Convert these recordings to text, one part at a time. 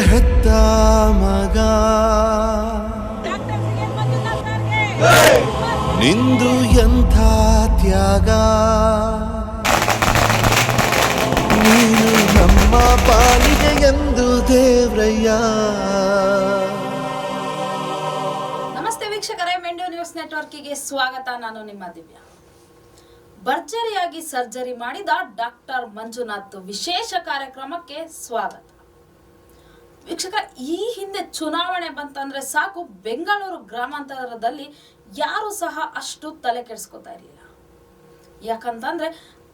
ಹೆತ್ತ ಮಗ. ನಿಂದು ಎಂಥ ತ್ಯಾಗ? ನೀನು ನಮ್ಮ ಪಾಲಿಗೆ ಎಂದು ದೇವ್ರಯ್ಯ. ನಮಸ್ತೆ ವೀಕ್ಷಕರೇ ಮೆಂಡು ನ್ಯೂಸ್ ನೆಟ್ವರ್ಕಿಗೆ ಸ್ವಾಗತ. ನಾನು ನಿಮ್ಮ ದಿವ್ಯಾ. ಭರ್ಜರಿಯಾಗಿ ಸರ್ಜರಿ ಮಾಡಿದ ಡಾಕ್ಟರ್ ಮಂಜುನಾಥ್ ವಿಶೇಷ ಕಾರ್ಯಕ್ರಮಕ್ಕೆ ಸ್ವಾಗತ. ವೀಕ್ಷಕ, ಈ ಹಿಂದೆ ಚುನಾವಣೆ ಬಂತಂದ್ರೆ ಸಾಕು ಬೆಂಗಳೂರು ಗ್ರಾಮಾಂತರದಲ್ಲಿ ಯಾರು ಸಹ ಅಷ್ಟು ತಲೆ ಕೆಡಿಸ್ಕೊತಾ ಇರಲಿಲ್ಲ. ಯಾಕಂತಂದ್ರೆ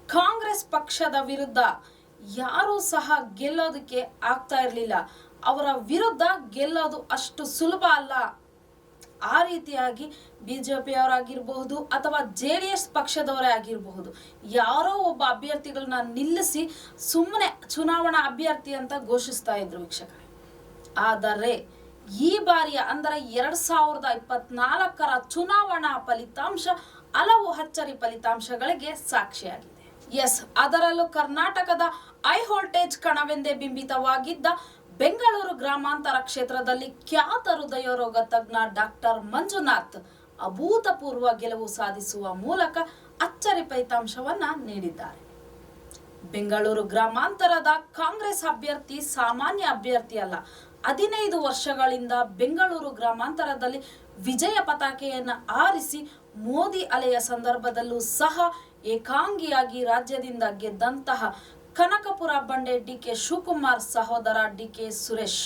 ಕಾಂಗ್ರೆಸ್ ಪಕ್ಷದ ವಿರುದ್ಧ ಯಾರೂ ಸಹ ಗೆಲ್ಲೋದಕ್ಕೆ ಆಗ್ತಾ ಇರಲಿಲ್ಲ. ಅವರ ವಿರುದ್ಧ ಗೆಲ್ಲೋದು ಅಷ್ಟು ಸುಲಭ ಅಲ್ಲ. ಆ ರೀತಿಯಾಗಿ ಬಿಜೆಪಿ ಅವರಾಗಿರಬಹುದು ಅಥವಾ ಜೆ ಡಿ ಎಸ್ ಪಕ್ಷದವರೇ ಆಗಿರಬಹುದು, ಯಾರೋ ಒಬ್ಬ ಅಭ್ಯರ್ಥಿಗಳನ್ನ ನಿಲ್ಲಿಸಿ ಸುಮ್ಮನೆ ಚುನಾವಣಾ ಅಭ್ಯರ್ಥಿ ಅಂತ ಘೋಷಿಸ್ತಾ ಇದ್ರು ವೀಕ್ಷಕರೇ ಆದರೆ ಈ ಬಾರಿಯ ಅಂದರೆ ಎರಡ್ ಸಾವಿರದ ಇಪ್ಪತ್ನಾಲ್ಕರ ಚುನಾವಣಾ ಫಲಿತಾಂಶ ಹಲವು ಅಚ್ಚರಿ ಫಲಿತಾಂಶಗಳಿಗೆ ಸಾಕ್ಷಿಯಾಗಿದೆ. ಎಸ್, ಅದರಲ್ಲೂ ಕರ್ನಾಟಕದ ಹೈ ವೋಲ್ಟೇಜ್ ಕಣವೆಂದೇ ಬಿಂಬಿತವಾಗಿದ್ದ ಬೆಂಗಳೂರು ಗ್ರಾಮಾಂತರ ಕ್ಷೇತ್ರದಲ್ಲಿ ಖ್ಯಾತ ಹೃದಯ ರೋಗ ತಜ್ಞ ಡಾಕ್ಟರ್ ಮಂಜುನಾಥ್ ಅಭೂತಪೂರ್ವ ಗೆಲುವು ಸಾಧಿಸುವ ಮೂಲಕ ಅಚ್ಚರಿ ಫಲಿತಾಂಶವನ್ನ ನೀಡಿದ್ದಾರೆ. ಬೆಂಗಳೂರು ಗ್ರಾಮಾಂತರದ ಕಾಂಗ್ರೆಸ್ ಅಭ್ಯರ್ಥಿ ಸಾಮಾನ್ಯ ಅಭ್ಯರ್ಥಿ ಅಲ್ಲ ಹದಿನೈದು ವರ್ಷಗಳಿಂದ ಬೆಂಗಳೂರು ಗ್ರಾಮಾಂತರದಲ್ಲಿ ವಿಜಯ ಪತಾಕೆಯನ್ನ ಆರಿಸಿ ಮೋದಿ ಅಲೆಯ ಸಂದರ್ಭದಲ್ಲೂ ಸಹ ಏಕಾಂಗಿಯಾಗಿ ರಾಜ್ಯದಿಂದ ಗೆದ್ದಂತಹ ಕನಕಪುರ ಬಂಡೆ ಡಿ ಕೆ ಶಿವಕುಮಾರ್ ಸಹೋದರ ಡಿ ಕೆ ಸುರೇಶ್.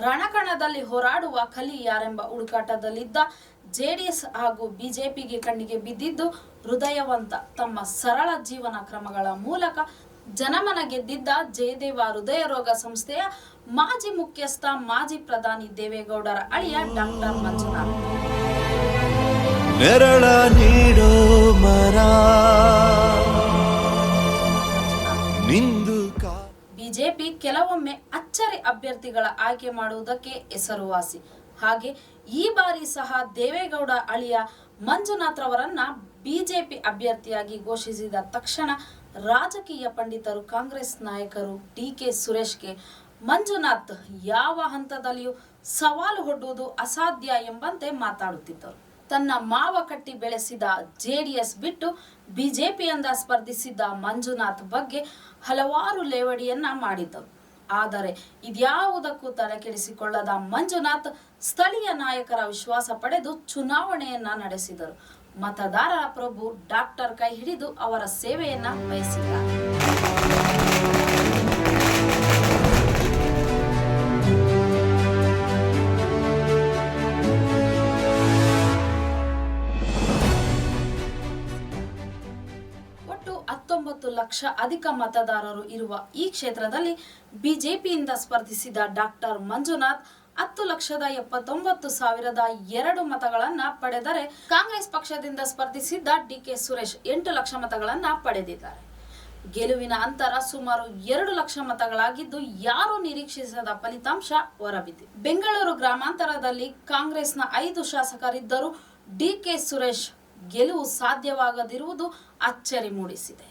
ರಣಕಣದಲ್ಲಿ ಹೋರಾಡುವ ಕಲಿ ಯಾರೆಂಬ ಹುಡುಕಾಟದಲ್ಲಿದ್ದ ಜೆಡಿಎಸ್ ಹಾಗೂ ಬಿಜೆಪಿಗೆ ಕಣ್ಣಿಗೆ ಬಿದ್ದಿದ್ದು ಹೃದಯವಂತ ತಮ್ಮ ಸರಳ ಜೀವನ ಕ್ರಮಗಳ ಮೂಲಕ ಜನಮನ ಗೆದ್ದಿದ್ದ ಜಯದೇವ ಹೃದಯ ರೋಗ ಸಂಸ್ಥೆಯ ಮಾಜಿ ಮುಖ್ಯಸ್ಥ ಮಾಜಿ ಪ್ರಧಾನಿ ದೇವೇಗೌಡರ ಅಳಿಯ ಡಾಕ್ಟರ್ ಮಂಜುನಾಥ್. ನೆರಳ ನೀಡೋ ಮರ. ನಿಂದು ಬಿಜೆಪಿ ಕೆಲವೊಮ್ಮೆ ಅಚ್ಚರಿ ಅಭ್ಯರ್ಥಿಗಳ ಆಯ್ಕೆ ಮಾಡುವುದಕ್ಕೆ ಹೆಸರುವಾಸಿ. ಹಾಗೆ ಈ ಬಾರಿ ಸಹ ದೇವೇಗೌಡ ಅಳಿಯ ಮಂಜುನಾಥ್ ರವರನ್ನ ಬಿಜೆಪಿ ಅಭ್ಯರ್ಥಿಯಾಗಿ ಘೋಷಿಸಿದ ತಕ್ಷಣ ರಾಜಕೀಯ ಪಂಡಿತರು, ಕಾಂಗ್ರೆಸ್ ನಾಯಕರು ಡಿ ಕೆ ಸುರೇಶ್ಗೆ, ಮಂಜುನಾಥ್ ಯಾವ ಹಂತದಲ್ಲಿಯೂ ಸವಾಲು ಹೊಡ್ಡುವುದು ಅಸಾಧ್ಯ ಎಂಬಂತೆ ಮಾತಾಡುತ್ತಿದ್ದರು. ತನ್ನ ಮಾವ ಕಟ್ಟಿ ಬೆಳೆಸಿದ ಜೆಡಿಎಸ್ ಬಿಟ್ಟು ಬಿಜೆಪಿಯಿಂದ ಸ್ಪರ್ಧಿಸಿದ್ದ ಮಂಜುನಾಥ್ ಬಗ್ಗೆ ಹಲವಾರು ಲೇವಡಿಯನ್ನ ಮಾಡಿದ್ದರು. ಆದರೆ ಇದ್ಯಾವುದಕ್ಕೂ ತಲೆಕೆಡಿಸಿಕೊಳ್ಳದ ಮಂಜುನಾಥ್ ಸ್ಥಳೀಯ ನಾಯಕರ ವಿಶ್ವಾಸ ಪಡೆದು ಚುನಾವಣೆಯನ್ನ ನಡೆಸಿದರು. ಮತದಾರರ ಪ್ರಭು ಡಾಕ್ಟರ್ ಕೈ ಹಿಡಿದು ಅವರ ಸೇವೆಯನ್ನ ಬಯಸಿದ್ದ ಒಟ್ಟು ಹತ್ತೊಂಬತ್ತು ಲಕ್ಷ ಅಧಿಕ ಮತದಾರರು ಇರುವ ಈ ಕ್ಷೇತ್ರದಲ್ಲಿ ಬಿಜೆಪಿಯಿಂದ ಸ್ಪರ್ಧಿಸಿದ ಡಾಕ್ಟರ್ ಮಂಜುನಾಥ್ ಹತ್ತು ಲಕ್ಷದ ಎಪ್ಪತ್ತೊಂಬತ್ತು ಸಾವಿರದ ಎರಡು ಮತಗಳನ್ನ ಪಡೆದರೆ ಕಾಂಗ್ರೆಸ್ ಪಕ್ಷದಿಂದ ಸ್ಪರ್ಧಿಸಿದ್ದ ಡಿಕೆ ಸುರೇಶ್ ಎಂಟು ಲಕ್ಷ ಮತಗಳನ್ನ ಪಡೆದಿದ್ದಾರೆ. ಗೆಲುವಿನ ಅಂತರ ಸುಮಾರು ಎರಡು ಲಕ್ಷ ಮತಗಳಾಗಿದ್ದು ಯಾರು ನಿರೀಕ್ಷಿಸದ ಫಲಿತಾಂಶ ಹೊರಬಿದ್ದಿದೆ. ಬೆಂಗಳೂರು ಗ್ರಾಮಾಂತರದಲ್ಲಿ ಕಾಂಗ್ರೆಸ್ನ ಐದು ಶಾಸಕರಿದ್ದರೂ ಡಿಕೆ ಸುರೇಶ್ ಗೆಲುವು ಸಾಧ್ಯವಾಗದಿರುವುದು ಅಚ್ಚರಿ ಮೂಡಿಸಿದೆ.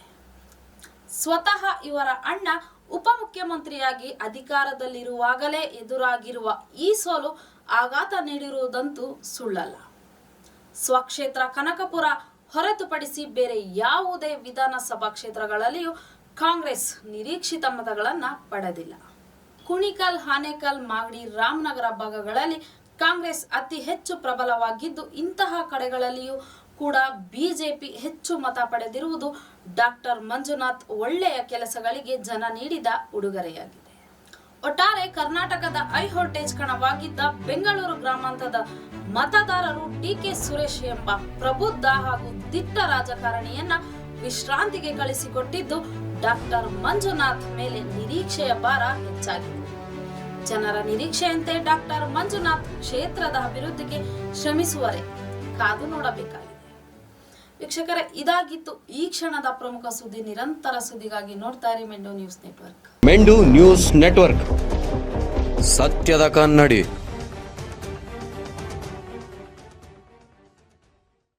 ಸ್ವತಃ ಇವರ ಅಣ್ಣ ಉಪಮುಖ್ಯಮಂತ್ರಿಯಾಗಿ ಅಧಿಕಾರದಲ್ಲಿರುವಾಗಲೇ ಎದುರಾಗಿರುವ ಈ ಸೋಲು ಆಘಾತ ನೀಡಿರುವುದಂತೂ ಸುಳ್ಳಲ್ಲ. ಸ್ವಕ್ಷೇತ್ರ ಕನಕಪುರ ಹೊರತುಪಡಿಸಿ ಬೇರೆ ಯಾವುದೇ ವಿಧಾನಸಭಾ ಕ್ಷೇತ್ರಗಳಲ್ಲಿಯೂ ಕಾಂಗ್ರೆಸ್ ನಿರೀಕ್ಷಿತ ಮತಗಳನ್ನ ಪಡೆದಿಲ್ಲ. ಕುಣಿಕಲ್, ಹಾನೇಕಲ್, ಮಾಗಡಿ, ರಾಮನಗರ ಭಾಗಗಳಲ್ಲಿ ಕಾಂಗ್ರೆಸ್ ಅತಿ ಹೆಚ್ಚು ಪ್ರಬಲವಾಗಿದ್ದು ಇಂತಹ ಕಡೆಗಳಲ್ಲಿಯೂ ಕೂಡ ಬಿಜೆಪಿ ಹೆಚ್ಚು ಮತ ಪಡೆದಿರುವುದು ಡಾಕ್ಟರ್ ಮಂಜುನಾಥ್ ಒಳ್ಳೆಯ ಕೆಲಸಗಳಿಗೆ ಜನ ನೀಡಿದ ಉಡುಗೊರೆಯಾಗಿದೆ. ಒಟ್ಟಾರೆ ಕರ್ನಾಟಕದ ಐಹೋರ್ಟೇಜ್ ಕಣವಾಗಿದ್ದ ಬೆಂಗಳೂರು ಗ್ರಾಮಾಂತರದ ಮತದಾರರು ಡಿಕೆ ಸುರೇಶ್ ಎಂಬ ಪ್ರಬುದ್ಧ ಹಾಗೂ ದಿಟ್ಟ ರಾಜಕಾರಣಿಯನ್ನ ವಿಶ್ರಾಂತಿಗೆ ಕಳಿಸಿಕೊಟ್ಟಿದ್ದು ಡಾಕ್ಟರ್ ಮಂಜುನಾಥ್ ಮೇಲೆ ನಿರೀಕ್ಷೆಯ ಭಾರ ಹೆಚ್ಚಾಗಿದೆ. ಜನರ ನಿರೀಕ್ಷೆಯಂತೆ ಡಾಕ್ಟರ್ ಮಂಜುನಾಥ್ ಕ್ಷೇತ್ರದ ಅಭಿವೃದ್ಧಿಗೆ ಶ್ರಮಿಸುವರೆ. ಕಾದು ನೋಡಬೇಕಾಗಿದೆ. ವೀಕ್ಷಕರೇ, ಇದಾಗಿತ್ತು ಈ ಕ್ಷಣದ ಪ್ರಮುಖ ಸುದ್ದಿ. ನಿರಂತರ ಸುದ್ದಿಗಾಗಿ ನೋಡ್ತಾ ಇರಿ Mendu news network. Mendu news network. ಸತ್ಯದ ಕನ್ನಡಿ.